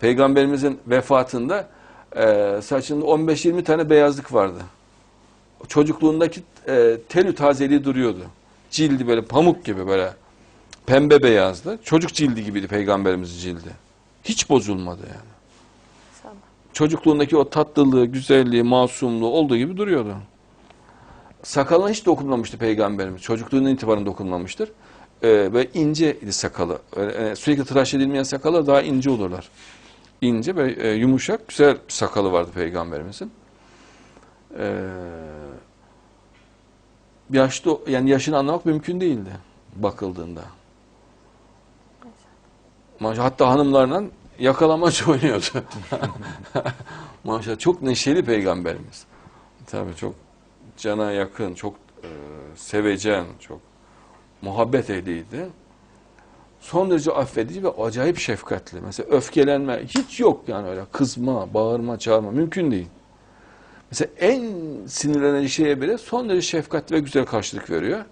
Peygamberimizin vefatında e, saçında 15-20 tane beyazlık vardı. Çocukluğundaki e, telü tazeliği duruyordu. Cildi böyle pamuk gibi böyle pembe beyazdı. Çocuk cildi gibiydi peygamberimizin cildi. Hiç bozulmadı yani. İnşallah. Çocukluğundaki o tatlılığı, güzelliği, masumluğu olduğu gibi duruyordu. Sakalına hiç dokunmamıştı peygamberimiz. Çocukluğundan itibaren dokunmamıştır. Ee, ve ince idi sakalı. Öyle, e, sürekli tıraş edilmeyen sakallar daha ince olurlar. İnce ve e, yumuşak, güzel sakalı vardı peygamberimizin. Ee, yaşlı, yani yaşını anlamak mümkün değildi bakıldığında. Maşallah. Hatta hanımlarla yakalamaç oynuyordu. Maşallah çok neşeli peygamberimiz. Tabii çok cana yakın, çok e, sevecen, çok muhabbet ehliydi. Son derece affedici ve acayip şefkatli. Mesela öfkelenme hiç yok yani öyle kızma, bağırma, çağırma mümkün değil. Mesela en sinirlenen şeye bile son derece şefkatli ve güzel karşılık veriyor.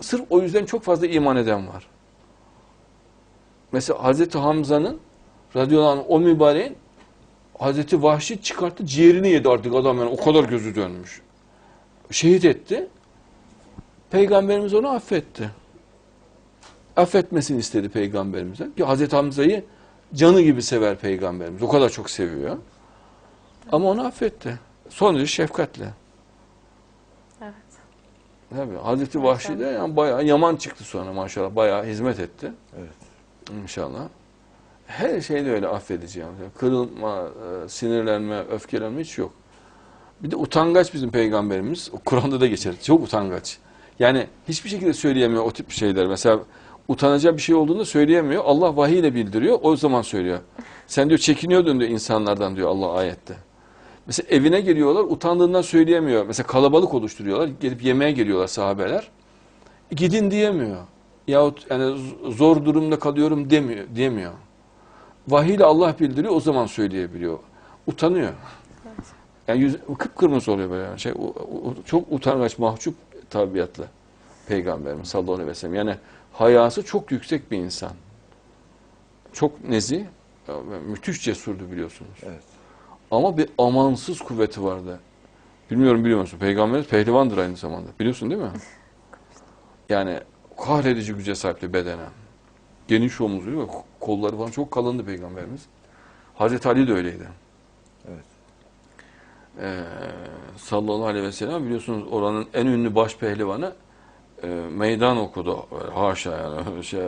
Sırf o yüzden çok fazla iman eden var. Mesela Hazreti Hamza'nın radıyallahu anh o mübareğin Hazreti Vahşi çıkarttı ciğerini yedi artık adam yani o kadar gözü dönmüş. Şehit etti. Peygamberimiz onu affetti. Affetmesini istedi peygamberimizden. Ki Hazreti Hamza'yı canı gibi sever peygamberimiz. O kadar çok seviyor. Ama onu affetti. Son derece şefkatle. Evet. Tabii. Hazreti Vahşi de yani bayağı yaman çıktı sonra maşallah. Bayağı hizmet etti. Evet. İnşallah. Her şeyde öyle affedici yani. Kırılma, e, sinirlenme, öfkelenme hiç yok. Bir de utangaç bizim peygamberimiz. O Kur'an'da da geçer. Çok utangaç. Yani hiçbir şekilde söyleyemiyor o tip şeyler. Mesela utanacağı bir şey olduğunda söyleyemiyor. Allah vahiy ile bildiriyor. O zaman söylüyor. Sen diyor çekiniyordun diyor insanlardan diyor Allah ayette. Mesela evine geliyorlar utandığından söyleyemiyor. Mesela kalabalık oluşturuyorlar. Gelip yemeğe geliyorlar sahabeler. Gidin diyemiyor. Yahut yani zor durumda kalıyorum demiyor, diyemiyor. Vahiy ile Allah bildiriyor o zaman söyleyebiliyor. Utanıyor. Yani yüz, kıpkırmızı oluyor böyle şey. çok utangaç, mahcup tabiatlı peygamberimiz sallallahu aleyhi ve sellem. Yani hayası çok yüksek bir insan. Çok nezih, ve müthiş cesurdu biliyorsunuz. Evet. Ama bir amansız kuvveti vardı. Bilmiyorum biliyor musun? Peygamberimiz pehlivandır aynı zamanda. Biliyorsun değil mi? Yani kahredici güce sahipti bedenen. Geniş omuzlu ve kolları falan çok kalındı peygamberimiz. Hazreti Ali de öyleydi. Evet. Ee, sallallahu aleyhi ve sellem biliyorsunuz oranın en ünlü baş pehlivanı e, meydan okudu. Haşa yani şey,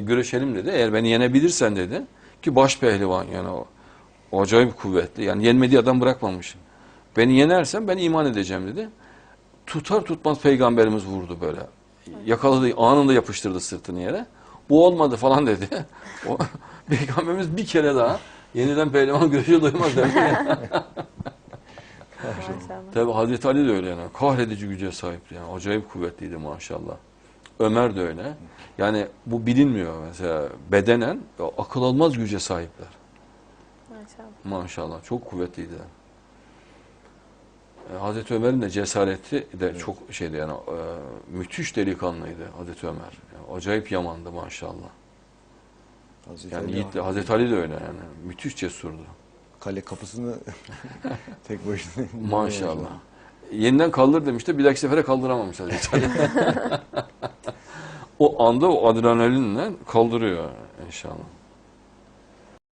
güreşelim dedi. Eğer beni yenebilirsen dedi ki baş pehlivan yani o, acayip kuvvetli. Yani yenmediği adam bırakmamış. Beni yenersen ben iman edeceğim dedi. Tutar tutmaz peygamberimiz vurdu böyle. Yakaladı anında yapıştırdı sırtını yere. Bu olmadı falan dedi. O, peygamberimiz bir kere daha yeniden pehlivan güreşe doymaz dedi. Tabi Hazreti Ali de öyle yani. Kahredici güce sahipti yani. Acayip kuvvetliydi maşallah. Ömer de öyle. Yani bu bilinmiyor mesela. Bedenen akıl almaz güce sahipler. Maşallah. Maşallah. Çok kuvvetliydi. E, Hazreti Ömer'in de cesareti de çok şeydi yani e, müthiş delikanlıydı Hazreti Ömer. Yani acayip yamandı maşallah. Hazreti Yani Ali yiğitli, Hazreti Ali de öyle yani. Müthiş cesurdu. Kale kapısını tek başına Maşallah. Yeniden kaldır demişti. Bir dahaki sefere kaldıramamış Hazreti Ali. o anda o adrenalinle kaldırıyor inşallah.